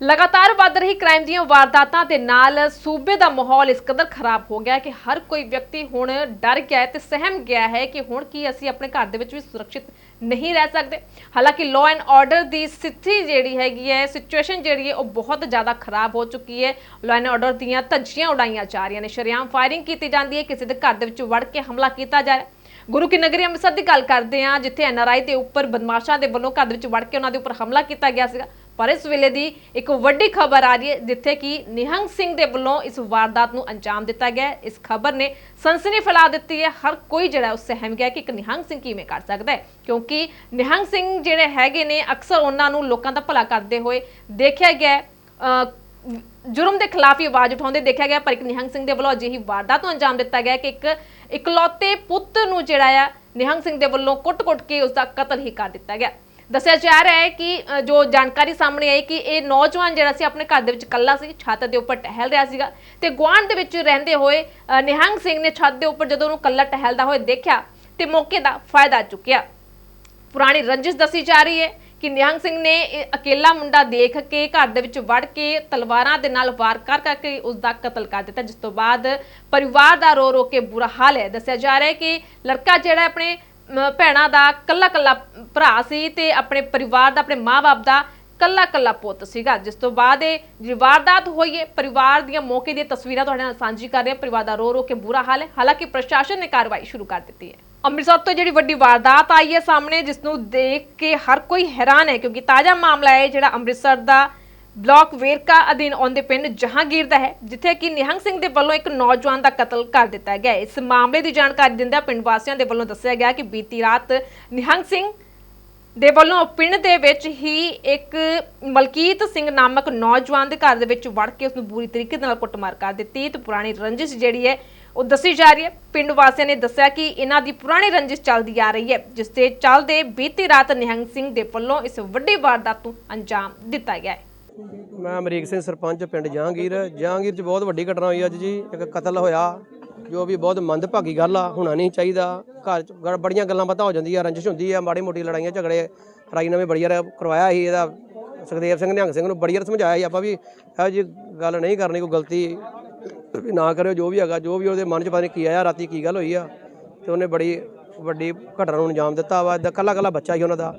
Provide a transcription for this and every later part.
ਲਗਾਤਾਰ ਵੱਧ ਰਹੀ ਕ੍ਰਾਈਮ ਦੀਆਂ ਵਾਰਦਾਤਾਂ ਦੇ ਨਾਲ ਸੂਬੇ ਦਾ ਮਾਹੌਲ ਇਸ ਕਦਰ ਖਰਾਬ ਹੋ ਗਿਆ ਕਿ ਹਰ ਕੋਈ ਵਿਅਕਤੀ ਹੁਣ ਡਰ ਗਿਆ ਹੈ ਤੇ ਸਹਿਮ ਗਿਆ ਹੈ ਕਿ ਹੁਣ ਕੀ ਅਸੀਂ ਆਪਣੇ ਘਰ ਦੇ ਵਿੱਚ ਵੀ ਸੁਰੱਖਿਅਤ ਨਹੀਂ ਰਹਿ ਸਕਦੇ। ਹਾਲਾਂਕਿ ਲਾਅ ਐਂਡ ਆਰਡਰ ਦੀ ਸਥਿਤੀ ਜਿਹੜੀ ਹੈਗੀ ਹੈ ਸਿਚੁਏਸ਼ਨ ਜਿਹੜੀ ਹੈ, ਉਹ ਬਹੁਤ ਜ਼ਿਆਦਾ ਖਰਾਬ ਹੋ ਚੁੱਕੀ ਹੈ। ਲਾਅ ਐਂਡ ਆਰਡਰ ਦੀਆਂ ਧੱਜੀਆਂ ਉਡਾਈਆਂ ਜਾ ਰਹੀਆਂ ਨੇ। ਸ਼ਰੇਆਮ ਫਾਇਰਿੰਗ ਕੀਤੀ ਜਾਂਦੀ ਹੈ, ਕਿਸੇ ਦੇ ਘਰ ਦੇ ਵਿੱਚ ਵੜ ਕੇ ਹਮਲਾ ਕੀਤਾ ਜਾ ਰਿਹਾ ਹੈ। ਗੁਰੂ ਕੀ ਨਗਰੀ ਅੰਮ੍ਰਿਤਸਰ ਦੀ ਗੱਲ ਕਰਦੇ ਹਾਂ, ਜਿੱਥੇ ਐਨਆਰਆਈ ਦੇ ਉੱਪਰ ਬਦਮਾਸ਼ਾਂ ਦੇ ਵੱਲੋਂ ਘਰ ਦੇ ਵਿੱਚ ਵੜ ਕੇ ਉਹਨਾਂ ਦੇ ਉੱਪਰ ਹਮਲਾ ਕੀਤਾ ਗਿਆ ਸੀਗਾ। ਪਰ ਇਸ ਵੇਲੇ ਦੀ ਇੱਕ ਵੱਡੀ ਖਬਰ ਆ ਰਹੀ ਹੈ, ਜਿੱਥੇ ਕਿ ਨਿਹੰਗ ਸਿੰਘ ਦੇ ਵੱਲੋਂ ਇਸ ਵਾਰਦਾਤ ਨੂੰ ਅੰਜਾਮ ਦਿੱਤਾ ਗਿਆ ਇਸ ਖਬਰ ਨੇ ਸਨਸਨੀ ਫੈਲਾ ਦਿੱਤੀ ਹੈ। ਹਰ ਕੋਈ ਜਿਹੜਾ ਉਹ ਸਹਿਮ ਗਿਆ ਕਿ ਇੱਕ ਨਿਹੰਗ ਸਿੰਘ ਕਿਵੇਂ ਕਰ ਸਕਦਾ ਹੈ, ਕਿਉਂਕਿ ਨਿਹੰਗ ਸਿੰਘ ਜਿਹੜੇ ਹੈਗੇ ਨੇ, ਅਕਸਰ ਉਹਨਾਂ ਨੂੰ ਲੋਕਾਂ ਦਾ ਭਲਾ ਕਰਦੇ ਹੋਏ ਦੇਖਿਆ ਗਿਆ ਜੁਰਮ ਦੇ ਖਿਲਾਫ ਹੀ ਆਵਾਜ਼ ਉਠਾਉਂਦੇ ਦੇਖਿਆ ਗਿਆ, ਪਰ ਇੱਕ ਨਿਹੰਗ ਸਿੰਘ ਦੇ ਵੱਲੋਂ ਅਜਿਹੀ ਵਾਰਦਾਤ ਨੂੰ ਅੰਜਾਮ ਦਿੱਤਾ ਗਿਆ ਕਿ ਇੱਕ ਇਕਲੌਤੇ ਪੁੱਤ ਨੂੰ ਜਿਹੜਾ ਆ, ਨਿਹੰਗ ਸਿੰਘ ਦੇ ਵੱਲੋਂ ਕੁੱਟ-ਕੁੱਟ ਕੇ ਉਸ ਦਾ ਕਤਲ ਹੀ ਕਰ ਦਿੱਤਾ ਗਿਆ। ਦੱਸਿਆ ਜਾ ਰਿਹਾ ਹੈ ਕਿ ਜੋ ਜਾਣਕਾਰੀ ਸਾਹਮਣੇ ਆਈ ਕਿ ਇਹ ਨੌਜਵਾਨ ਜਿਹੜਾ ਸੀ, ਆਪਣੇ ਘਰ ਦੇ ਵਿੱਚ ਇਕੱਲਾ ਸੀ, ਛੱਤ ਦੇ ਉੱਪਰ ਟਹਿਲ ਰਿਹਾ ਸੀਗਾ ਤੇ ਗੁਆਂਢ ਦੇ ਵਿੱਚ ਰਹਿੰਦੇ ਹੋਏ ਨਿਹੰਗ ਸਿੰਘ ਨੇ ਛੱਤ ਦੇ ਉੱਪਰ ਜਦੋਂ ਉਹਨੂੰ ਇਕੱਲਾ ਟਹਿਲਦਾ ਹੋਏ ਦੇਖਿਆ ਤੇ ਮੌਕੇ ਦਾ ਫਾਇਦਾ ਚੁੱਕਿਆ। ਪੁਰਾਣੀ ਰੰਜਿਸ਼ ਦੱਸੀ ਜਾ ਰਹੀ ਹੈ ਕਿ ਨਿਹੰਗ ਸਿੰਘ ਨੇ ਇਹ ਮੁੰਡਾ ਦੇਖ ਕੇ ਘਰ ਦੇ ਵਿੱਚ ਵੜ ਕੇ ਤਲਵਾਰਾਂ ਦੇ ਨਾਲ ਵਾਰ ਕਰ ਕਰਕੇ ਉਸ ਦਾ ਕਤਲ ਕਰ ਦਿੱਤਾ, ਜਿਸ ਤੋਂ ਬਾਅਦ ਪਰਿਵਾਰ ਦਾ ਰੋ ਰੋ ਕੇ ਬੁਰਾ ਹਾਲ ਹੈ। ਦੱਸਿਆ ਜਾ ਰਿਹਾ ਹੈ ਕਿ ਲੜਕਾ ਜਿਹੜਾ ਆਪਣੇ ਭੈਣਾ ਦਾ ਕੱਲਾ ਕੱਲਾ ਭਰਾ ਸੀ ਤੇ ਆਪਣੇ ਪਰਿਵਾਰ ਦਾ, ਆਪਣੇ ਮਾਪੇ ਦਾ ਕੱਲਾ ਕੱਲਾ ਪੁੱਤ ਸੀਗਾ। ਜਿਸ ਤੋਂ ਬਾਅਦ ਇਹ ਜਿਹੜੀ ਵਾਰਦਾਤ ਹੋਈ ਹੈ, ਪਰਿਵਾਰ ਦੀਆਂ ਮੌਕੇ ਦੀਆਂ ਤਸਵੀਰਾਂ ਤੁਹਾਡੇ ਨਾਲ ਸਾਂਝੀ ਕਰ ਰਹੇ ਹਾਂ। ਪਰਿਵਾਰ ਦਾ ਰੋ ਰੋ ਕੇ ਬੁਰਾ ਹਾਲ ਹੈ। ਹਾਲਾਂਕਿ ਪ੍ਰਸ਼ਾਸਨ ਨੇ ਕਾਰਵਾਈ ਸ਼ੁਰੂ ਕਰ ਦਿੱਤੀ ਹੈ। ਅੰਮ੍ਰਿਤਸਰ ਤੋਂ ਜਿਹੜੀ ਵੱਡੀ ਵਾਰਦਾਤ ਆਈ ਹੈ ਸਾਹਮਣੇ, ਜਿਸ ਨੂੰ ਦੇਖ ਕੇ ਹਰ ਕੋਈ ਹੈਰਾਨ ਹੈ, ਕਿਉਂਕਿ ਤਾਜ਼ਾ ਮਾਮਲਾ ਹੈ ਜਿਹੜਾ ਅੰਮ੍ਰਿਤਸਰ ਦਾ ਬਲਾਕ ਵੇਰਕਾ ਅਧੀਨ ਆਉਂਦੇ ਪਿੰਡ ਜਹਾਂਗੀਰ ਦਾ ਹੈ, ਜਿੱਥੇ ਕਿ ਨਿਹੰਗ ਸਿੰਘ ਦੇ ਵੱਲੋਂ ਇੱਕ ਨੌਜਵਾਨ ਦਾ ਕਤਲ ਕਰ ਦਿੱਤਾ ਗਿਆ ਇਸ ਮਾਮਲੇ ਦੀ ਜਾਣਕਾਰੀ ਦਿੰਦਿਆਂ ਪਿੰਡ ਵਾਸੀਆਂ ਦੇ ਵੱਲੋਂ ਦੱਸਿਆ ਗਿਆ ਕਿ ਬੀਤੀ ਰਾਤ ਨਿਹੰਗ ਸਿੰਘ ਦੇ ਵੱਲੋਂ ਪਿੰਡ ਦੇ ਵਿੱਚ ਹੀ ਇੱਕ ਮਲਕੀਤ ਸਿੰਘ ਨਾਮਕ ਨੌਜਵਾਨ ਦੇ ਘਰ ਦੇ ਵਿੱਚ ਵੜ ਕੇ ਉਸ ਨੂੰ ਬੁਰੀ ਤਰੀਕੇ ਨਾਲ ਕੁੱਟਮਾਰ ਕਰ ਦਿੱਤੀ। ਤੇ ਪੁਰਾਣੀ ਰੰਜਿਸ਼ ਜਿਹੜੀ ਹੈ, ਉਹ ਦੱਸੀ ਜਾ ਰਹੀ ਹੈ। ਪਿੰਡ ਵਾਸੀਆਂ ਨੇ ਦੱਸਿਆ ਕਿ ਇਹਨਾਂ ਦੀ ਪੁਰਾਣੀ ਰੰਜਿਸ਼ ਚੱਲਦੀ ਆ ਰਹੀ ਹੈ, ਜਿਸ ਦੇ ਚੱਲਦੇ ਬੀਤੀ ਰਾਤ ਨਿਹੰਗ ਸਿੰਘ ਦੇ ਵੱਲੋਂ ਇਸ ਵੱਡੀ ਵਾਰਦਾਤ ਨੂੰ ਅੰਜਾਮ ਦਿੱਤਾ ਗਿਆ ਹੈ। ਮੈਂ ਅਮਰੀਕ ਸਿੰਘ ਸਰਪੰਚ ਪਿੰਡ ਜਹਾਂਗੀਰ। ਜਹਾਂਗੀਰ 'ਚ ਬਹੁਤ ਵੱਡੀ ਘਟਨਾ ਹੋਈ ਅੱਜ ਜੀ। ਇੱਕ ਕਤਲ ਹੋਇਆ, ਜੋ ਵੀ ਬਹੁਤ ਮੰਦਭਾਗੀ ਗੱਲ ਆ, ਹੋਣਾ ਨਹੀਂ ਚਾਹੀਦਾ। ਘਰ 'ਚ ਗ- ਬੜੀਆਂ ਗੱਲਾਂ ਬਾਤਾਂ ਹੋ ਜਾਂਦੀਆਂ, ਰੰਜਿਸ਼ ਹੁੰਦੀ ਆ, ਮਾੜੀ ਮੋਟੀ ਲੜਾਈਆਂ, ਝਗੜੇ। ਰਾਈ ਨਵੇਂ ਬੜੀ ਯਾਰ ਕਰਵਾਇਆ ਸੀ ਇਹਦਾ। ਸੁਖਦੇਵ ਸਿੰਘ, ਨਿਹੰਗ ਸਿੰਘ ਨੂੰ ਬੜੀ ਵਾਰ ਸਮਝਾਇਆ ਸੀ ਆਪਾਂ ਵੀ ਇਹੋ ਜੀ ਗੱਲ ਨਹੀਂ ਕਰਨੀ, ਕੋਈ ਗਲਤੀ ਵੀ ਨਾ ਕਰਿਓ, ਜੋ ਵੀ ਹੈਗਾ, ਜੋ ਵੀ ਉਹਦੇ ਮਨ 'ਚ ਪਤਾ ਨਹੀਂ ਕੀ ਆਇਆ, ਰਾਤੀ ਕੀ ਗੱਲ ਹੋਈ ਆ। ਤੇ ਉਹਨੇ ਬੜੀ ਵੱਡੀ ਘਟਨਾ ਨੂੰ ਅੰਜਾਮ ਦਿੱਤਾ ਵਾ। ਇਦਾਂ ਕੱਲਾ ਕੱਲਾ ਬੱਚਾ ਸੀ ਉਹਨਾਂ ਦਾ।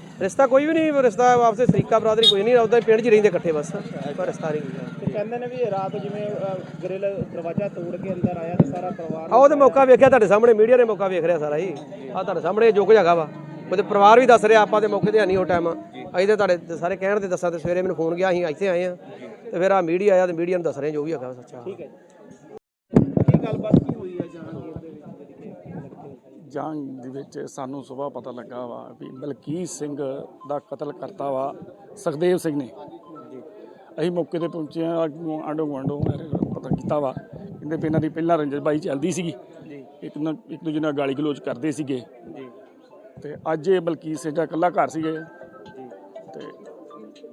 ਰਿਸ਼ਤਾ ਕੋਈ ਵੀ ਨਹੀਂ ਰਿਸ਼ਤਾ ਆਪਸੇ ਸਰੀਕਾ ਬਰਾਦਰੀ ਕੋਈ ਨਹੀਂ ਉਹਦਾ ਪਿੰਡ 'ਚ ਹੀ ਰਹਿੰਦੇ ਇਕੱਠੇ ਬਸ ਪਰ ਰਿਸ਼ਤਾ ਨਹੀਂ ਤੇ ਕਹਿੰਦੇ ਨੇ ਵੀ ਰਾਤ ਜਿਵੇਂ ਗ੍ਰਿਲ ਦਰਵਾਜ਼ਾ ਤੋੜ ਕੇ ਅੰਦਰ ਆਇਆ ਤੇ ਸਾਰਾ ਪਰਿਵਾਰ ਆ ਉਹਦੇ ਮੌਕਾ ਵੇਖਿਆ ਤੁਹਾਡੇ ਸਾਹਮਣੇ ਮੀਡੀਆ ਨੇ ਮੌਕਾ ਵੇਖ ਰਿਹਾ ਸਾਰਾ ਜੀ ਆ ਤੁਹਾਡੇ ਸਾਹਮਣੇ ਜੋ ਕੁਝ ਹੈਗਾ ਵਾ। ਉਹਦੇ ਪਰਿਵਾਰ ਵੀ ਦੱਸ ਰਿਹਾ ਆਪਾਂ ਦੇ ਮੌਕੇ ਤੇ ਹੈ ਨਹੀਂ ਉਹ ਟਾਈਮ ਅਸੀਂ ਤੇ ਤੁਹਾਡੇ ਸਾਰੇ ਕਹਿਣ ਤੇ ਦੱਸਾਂ ਤੇ ਸਵੇਰੇ ਮੈਨੂੰ ਫੋਨ ਗਿਆ ਅਸੀਂ ਇੱਥੇ ਆਏ ਆ ਤੇ ਫਿਰ ਆ ਮੀਡੀਆ ਆਇਆ ਤੇ ਮੀਡੀਆ ਨੂੰ ਦੱਸ ਰਹੇ ਜੋ ਵੀ ਹੈਗਾ ਸੱਚਾ। ਠੀਕ ਹੈ ਜੀ ਕੀ ਗੱਲਬਾਤ ਕੀ ਹੋਈ ਹੈ ਜਹਾਂਗੀਰ ਦੇ ਵਿੱਚ ਜੰਗ ਦੇ ਵਿੱਚ ਸਾਨੂੰ ਸਵੇਰ ਪਤਾ ਲੱਗਾ ਵਾ ਵੀ ਮਲਕੀਤ ਸਿੰਘ ਦਾ ਕਤਲ ਕਰਤਾ ਵਾ ਸੁਖਦੇਵ ਸਿੰਘ ਨੇ। ਅਸੀਂ ਮੌਕੇ ਤੇ ਪਹੁੰਚੇ ਆ ਆਂਡੋ ਗੁਆਂਢੋਂ ਪਤਾ ਕੀਤਾ ਵਾ। ਕਹਿੰਦੇ ਵੀ ਇਹਨਾਂ ਦੀ ਪਹਿਲਾਂ ਰੰਜਨ ਬਾਈ ਚੱਲਦੀ ਸੀਗੀ। ਇੱਕ ਨਾ ਇੱਕ ਦੂਜੇ ਨਾਲ ਗਾਲੀ ਗਲੋਚ ਕਰਦੇ ਸੀਗੇ। ਤੇ ਅੱਜ ਇਹ ਮਲਕੀਤ ਸਿੰਘ ਦਾ ਇਕੱਲਾ ਘਰ ਸੀਗੇ। ਤੇ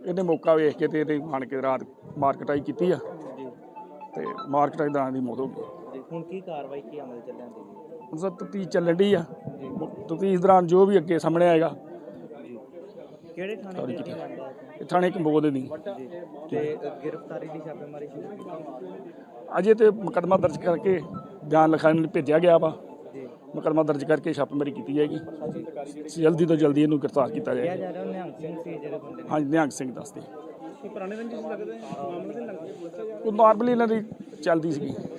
ਇਹਨੇ ਮੌਕਾ ਵੇਖ ਕੇ ਤੇ ਇਹਦੇ ਆਣ ਕੇ ਰਾਤ ਮਾਰਕਟਾਈ ਕੀਤੀ ਆ। ਤੇ ਮਾਰਕਟਾਈ ਦਾ ਦੀ ਮੌਤ ਹੋ ਗਈ। ਹੁਣ ਕੀ ਕਾਰਵਾਈ ਕੀ ਅਮਲ ਚੱਲਣ ਦੀ ਹੁਣ ਸਭ ਤਫਤੀਸ਼ ਚੱਲਣ ਡਈ ਆ। ਤਫਤੀਸ਼ ਦੌਰਾਨ ਜੋ ਵੀ ਅੱਗੇ ਸਾਹਮਣੇ ਆਏਗਾ। ਕਿਹੜੇ ਥਾਣੇ ਦੇ ਇਹ ਥਾਣੇ ਕੰਬੋਦ ਦੀ ਤੇ ਗ੍ਰਿਫਤਾਰੀ ਦੀ ਛਾਪੇਮਾਰੀ ਸ਼ੁਰੂ ਕੀਤੀ ਅਜੇ ਤੇ ਮੁਕੱਦਮਾ ਦਰਜ ਕਰਕੇ ਬਿਆਨ ਲਿਖਾਉਣ ਲਈ ਭੇਜਿਆ ਗਿਆ ਵਾ। ਮੁਕੱਦਮਾ ਦਰਜ ਕਰਕੇ ਛਾਪੇਮਾਰੀ ਕੀਤੀ ਜਾਏਗੀ। ਜਲਦੀ ਤੋਂ ਜਲਦੀ ਇਹਨੂੰ ਗ੍ਰਿਫਤਾਰ ਕੀਤਾ ਕਿਹਾ ਜਾਏਗਾ ਜਾ ਰਿਹਾ ਨਿਹੰਗ ਸਿੰਘ ਸੀ ਜਿਹੜੇ ਬੰਦੇ ਨੇ। ਹਾਂਜੀ ਨਿਹੰਗ ਸਿੰਘ ਦੱਸਦੇ ਪੁਰਾਣੇ ਰੰਜਿਸ਼ ਲੱਗਦੇ ਮਾਮਲੇ ਦੇ ਲੱਗਦੇ ਉਹ ਨਾਰਮਲੀ ਇਹਨਾਂ ਦੀ ਚੱਲਦੀ ਸੀਗੀ।